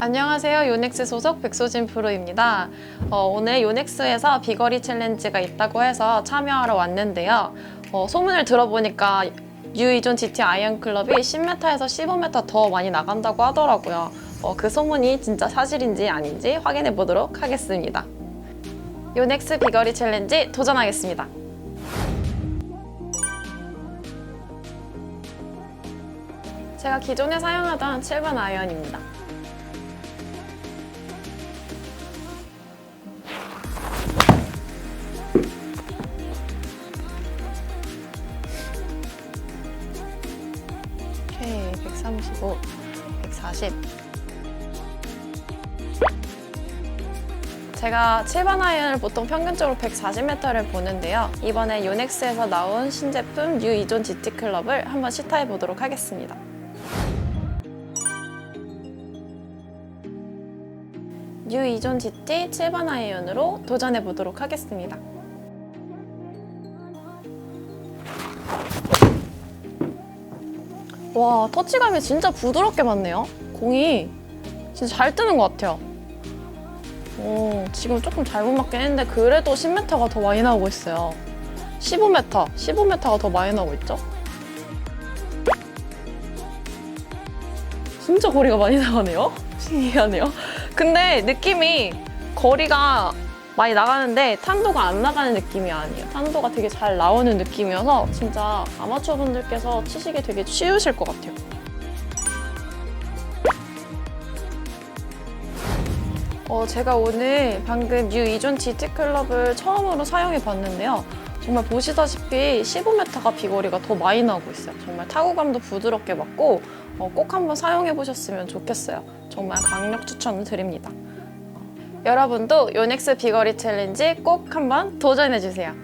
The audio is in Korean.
안녕하세요. 요넥스 소속 백소진 프로입니다. 어, 오늘 요넥스에서 비거리 챌린지가 있다고 해서 참여하러 왔는데요. 어, 소문을 들어보니까 유이존 GT 아이언 클럽이 10m에서 15m 더 많이 나간다고 하더라고요. 어, 그 소문이 진짜 사실인지 아닌지 확인해 보도록 하겠습니다. 요넥스 비거리 챌린지 도전하겠습니다. 제가 기존에 사용하던 7번 아이언입니다. 135, 140. 제가 7번 아이언을 보통 평균적으로 140m를 보는데요. 이번에 요넥스에서 나온 신제품 뉴 이존 GT 클럽을 한번 시타해 보도록 하겠습니다. 뉴 이존 GT 7번 아이언으로 도전해 보도록 하겠습니다. 와, 터치감이 진짜 부드럽게 맞네요. 공이 진짜 잘 뜨는 것 같아요. 오, 지금 조금 잘못 맞긴 했는데 그래도 10m가 더 많이 나오고 있어요. 15m, 15m가 더 많이 나오고 있죠? 진짜 거리가 많이 나가네요? 신기하네요. 근데 느낌이 거리가 많이 나가는데 탄도가 안 나가는 느낌이 아니에요. 탄도가 되게 잘 나오는 느낌이어서 진짜 아마추어 분들께서 치시기 되게 쉬우실 것 같아요. 어, 제가 오늘 방금 뉴 이존 GT 클럽을 처음으로 사용해 봤는데요. 정말 보시다시피 15m가 비거리가 더 많이 나오고 있어요. 정말 타구감도 부드럽게 맞고 어, 꼭 한번 사용해 보셨으면 좋겠어요. 정말 강력 추천을 드립니다. 어, 여러분도 요넥스 비거리 챌린지 꼭 한번 도전해 주세요.